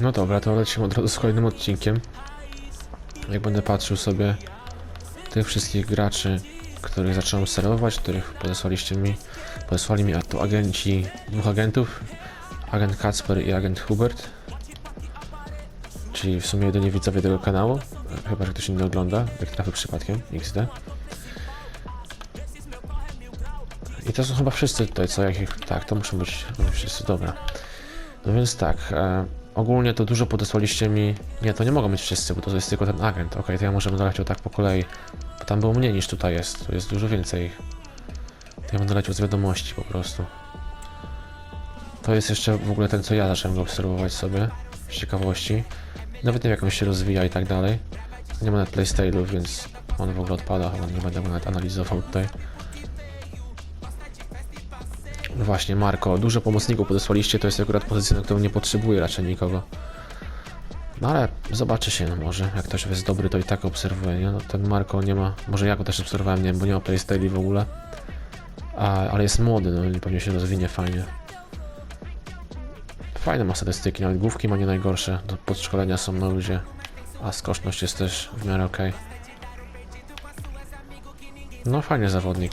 No dobra, to lecimy od razu z kolejnym odcinkiem. Jak będę patrzył sobie tych wszystkich graczy, których zacząłem serwować, których podesłaliście mi, podesłali mi a to agenci, dwóch agentów, agent Kacper i agent Hubert, czyli w sumie jedynie widzowie tego kanału, chyba, że ktoś inny ogląda, jak trafił przypadkiem, XD. I to są chyba wszyscy tutaj, co jak tak, to muszą być wszyscy, dobra. No więc tak, e, ogólnie to dużo podesłaliście mi, nie, to nie mogą być wszyscy, bo to jest tylko ten agent, okej, to ja może będę leciał tak po kolei, bo tam było mniej niż tutaj jest, tu jest dużo więcej ich. To ja będę leciał z wiadomości po prostu. To jest jeszcze w ogóle ten, co ja zacząłem go obserwować sobie, z ciekawości. Nawet nie wiem, jak on się rozwija i tak dalej. Nie ma nawet playstyle'ów, więc on w ogóle odpada, chyba nie będę go nawet analizował tutaj. No właśnie, Marko, dużo pomocników podesłaliście, to jest akurat pozycja, na którą nie potrzebuję raczej nikogo. No ale zobaczy się, no może, jak ktoś jest dobry, to i tak obserwuję, nie? No ten Marko nie ma, może ja go też obserwowałem, nie wiem, bo nie ma playstyli w ogóle. A, ale jest młody, no i pewnie się rozwinie fajnie. Fajne ma statystyki, nawet główki ma nie najgorsze, do podszkolenia są na luzie. A skoczność jest też w miarę okej. No fajnie zawodnik.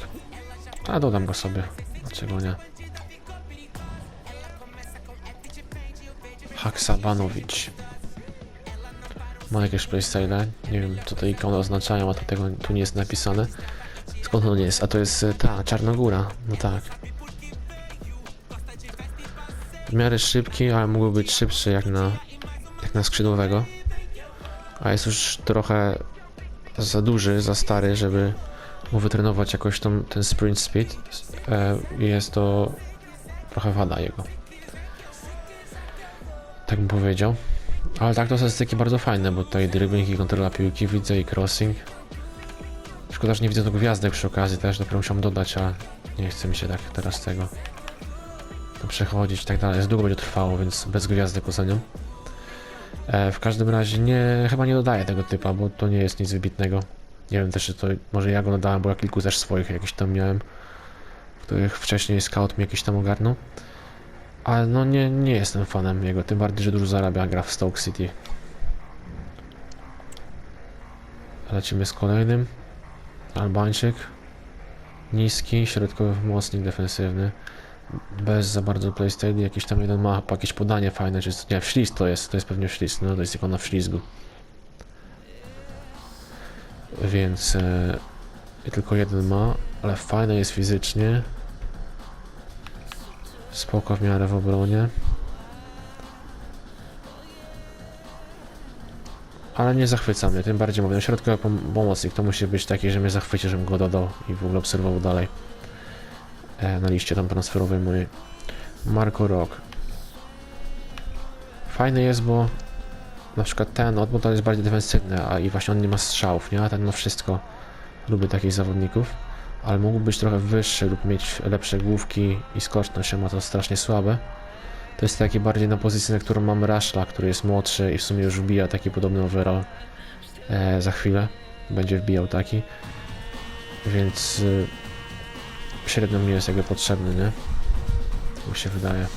A dodam go sobie, dlaczego nie? Haksabanowicz. Ma jakieś playstyle? Nie wiem, co te ikony oznaczają, a to tego tu nie jest napisane. Skąd on jest? A to jest e, ta, Czarnogóra. No tak. W miarę szybki, ale mógłby być szybszy jak na, jak na skrzydłowego. A jest już trochę za duży, za stary, żeby mu wytrenować jakoś tą, ten sprint speed. E, jest to trochę wada jego. Tak bym powiedział. Ale tak to statystyki bardzo fajne, bo tutaj dribbling i kontrola piłki widzę i crossing. Szkoda, że nie widzę tu gwiazdek przy okazji też, dopiero musiałem dodać, a nie chce mi się tak teraz tego to przechodzić i tak dalej. Jest długo będzie trwało, więc bez gwiazdek oceniam. E, w każdym razie nie, chyba nie dodaję tego typa, bo to nie jest nic wybitnego. Nie wiem też, czy to może ja go dodałem, bo ja kilku też swoich jakiś tam miałem, których wcześniej scout mi jakiś tam ogarnął. Ale no nie, nie jestem fanem jego, tym bardziej, że dużo zarabia, gra w Stoke City. Lecimy z kolejnym. Albańczyk. Niski, środkowy pomocnik defensywny. Bez za bardzo playstyle, jakiś tam jeden ma jakieś podanie fajne, czy nie, w ślizg to jest, to jest pewnie ślizg, no to jest ikona w ślizgu. Więc e, tylko jeden ma, ale fajne jest fizycznie. Spoko w miarę w obronie. Ale nie zachwyca mnie, tym bardziej mówię, no środkowy pom- pomocnik to musi być taki, że mnie zachwyci, żebym go dodał i w ogóle obserwował dalej. E, na liście tam transferowej mojej. Marco Rock. Fajny jest, bo na przykład ten odbór to jest bardziej defensywny, a i właśnie on nie ma strzałów, nie? A ten no wszystko. Lubię takich zawodników ale mógł być trochę wyższy lub mieć lepsze główki i skoczność, ma to strasznie słabe. To jest taki bardziej na pozycji, na którą mam Rashla, który jest młodszy i w sumie już wbija taki podobny overall e, za chwilę. Będzie wbijał taki. Więc y, średnio mi jest jakby potrzebny, nie? Mi się wydaje.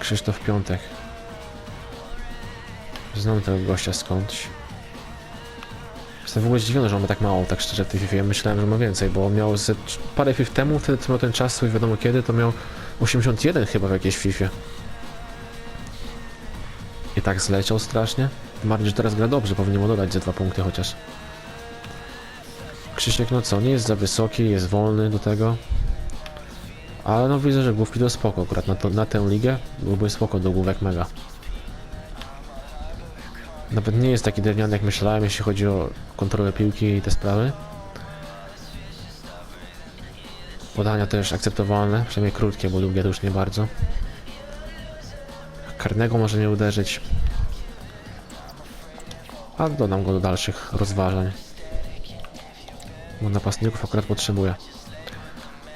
Krzysztof Piątek. Znam tego gościa skądś. Jestem w ogóle zdziwiony, że on ma tak mało, tak szczerze, w tej FIFA. Ja myślałem, że ma więcej, bo on miał ze parę FIFA temu, wtedy co miał ten czas swój, wiadomo kiedy, to miał 81 chyba w jakiejś FIFA. I tak zleciał strasznie. Bardziej, że teraz gra dobrze, powinien mu dodać ze dwa punkty chociaż. Krzysiek, no co, nie jest za wysoki, jest wolny do tego. Ale no widzę, że główki to spoko akurat na, to, na tę ligę. Byłby spoko do główek mega. Nawet nie jest taki drewniany jak myślałem, jeśli chodzi o kontrolę piłki i te sprawy. Podania też akceptowalne, przynajmniej krótkie, bo długie to już nie bardzo. Karnego może nie uderzyć. A dodam go do dalszych rozważań. Bo napastników akurat potrzebuję.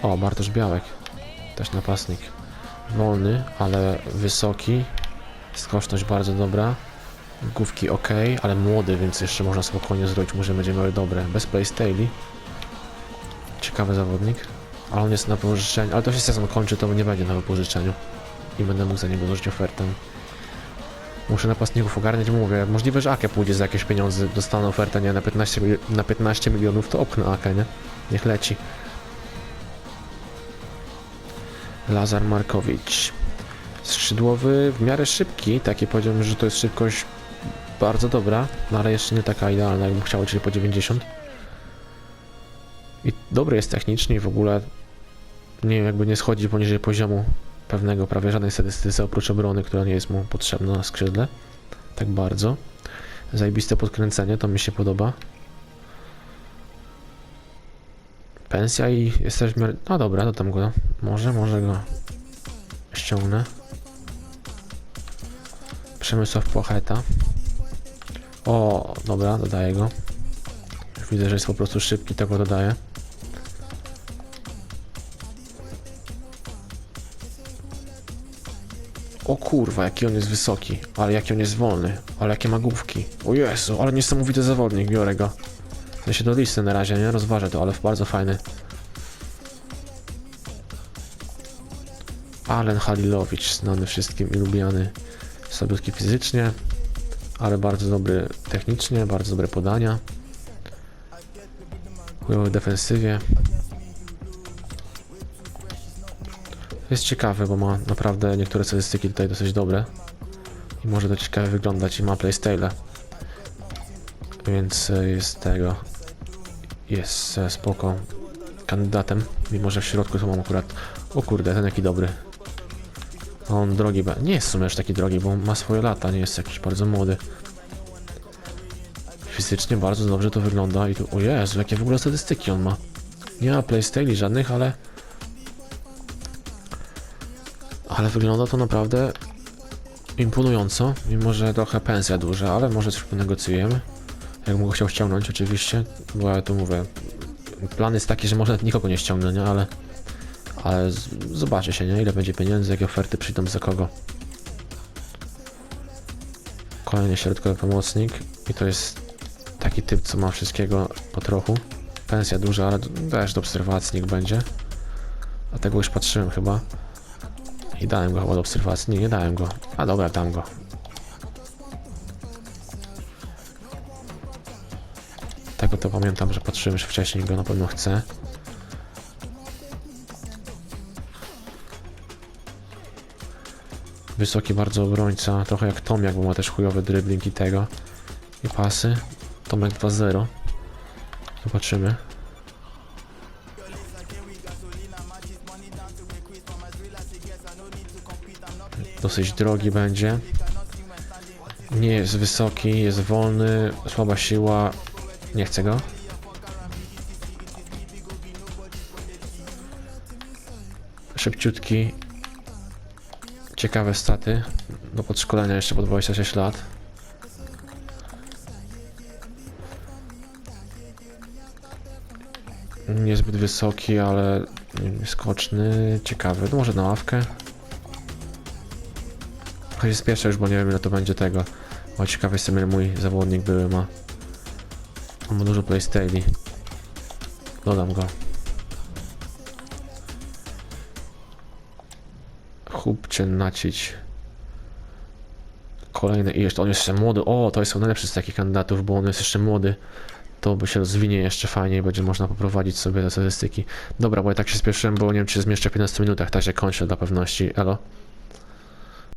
O, Bartosz Białek. Też napastnik. Wolny, ale wysoki. Skoczność bardzo dobra. Główki ok, ale młody, więc jeszcze można spokojnie zrobić, może będzie miały dobre. Bez playstyli. Ciekawy zawodnik. Ale on jest na wypożyczeniu, ale to się sezon kończy, to nie będzie na wypożyczeniu. I będę mógł za niego złożyć ofertę. Muszę napastników ogarniać, mówię, możliwe, że Ake pójdzie za jakieś pieniądze, dostanę ofertę, nie, na 15, mil- na 15 milionów, to opnę Ake, nie? Niech leci. Lazar Markowicz. Skrzydłowy, w miarę szybki, taki powiedziałbym, że to jest szybkość bardzo dobra, no ale jeszcze nie taka idealna, jakbym chciał, czyli po 90. I dobry jest technicznie i w ogóle nie jakby nie schodzi poniżej poziomu pewnego, prawie żadnej statystyce oprócz obrony, która nie jest mu potrzebna na skrzydle. Tak bardzo. Zajebiste podkręcenie, to mi się podoba. Pensja i jest też w miarę... No dobra, to tam go... Może, może go ściągnę. Przemysław Płacheta. O, dobra, dodaję go. Już widzę, że jest po prostu szybki, to go dodaję. O kurwa, jaki on jest wysoki, ale jaki on jest wolny, ale jakie ma główki. O Jezu, ale niesamowity zawodnik, biorę go. Ja się do listy na razie, nie? Rozważę to, ale bardzo fajny. Alen Halilowicz, znany wszystkim i lubiany. Słabiutki fizycznie, ale bardzo dobry technicznie, bardzo dobre podania. Chujowy w defensywie. Jest ciekawy, bo ma naprawdę niektóre statystyki tutaj dosyć dobre. I może to ciekawie wyglądać i ma playstyle. Więc e, jest tego. Jest e, spoko kandydatem. Mimo, że w środku to mam akurat. O kurde, ten jaki dobry. On drogi. Nie jest w sumie aż taki drogi, bo ma swoje lata, nie jest jakiś bardzo młody. Fizycznie bardzo dobrze to wygląda i tu. O Jezu, jakie w ogóle statystyki on ma. Nie ma playstyli żadnych, ale ale wygląda to naprawdę imponująco, mimo że trochę pensja duża, ale może coś ponegocjujemy. Jakbym go chciał ściągnąć oczywiście, bo ja tu mówię, plan jest taki, że może nawet nikogo nie ściągnę, nie? Ale, ale zobaczy się, nie? Ile będzie pieniędzy, jakie oferty przyjdą za kogo. Kolejny środkowy pomocnik i to jest taki typ, co ma wszystkiego po trochu. Pensja duża, ale też do obserwacji niech będzie. A tego już patrzyłem chyba. I dałem go chyba do obserwacji. Nie, nie dałem go. A dobra, dam go. Tego to pamiętam, że patrzyłem, że wcześniej go na pewno chcę. Wysoki bardzo obrońca, trochę jak Tomiak, bo ma też chujowe dribbling i tego. I pasy. Tomek 2-0. Zobaczymy. Dosyć drogi będzie. Nie jest wysoki, jest wolny, słaba siła. Nie chcę go. Szybciutki. Ciekawe staty. Do podszkolenia jeszcze po 26 lat. Niezbyt wysoki, ale skoczny. Ciekawy. No może na ławkę. Trochę się spieszę już, bo nie wiem ile to będzie tego. O, ciekawy jestem ile mój zawodnik były ma. On ma dużo playstyli. Dodam go. Chłopcie nacić. Kolejny i jeszcze on jest jeszcze młody. O, to jest najlepszy z takich kandydatów, bo on jest jeszcze młody. To by się rozwinie jeszcze fajniej, będzie można poprowadzić sobie te statystyki. Dobra, bo ja tak się spieszyłem, bo nie wiem czy zmieszczę w 15 minutach, także kończę dla pewności. Elo.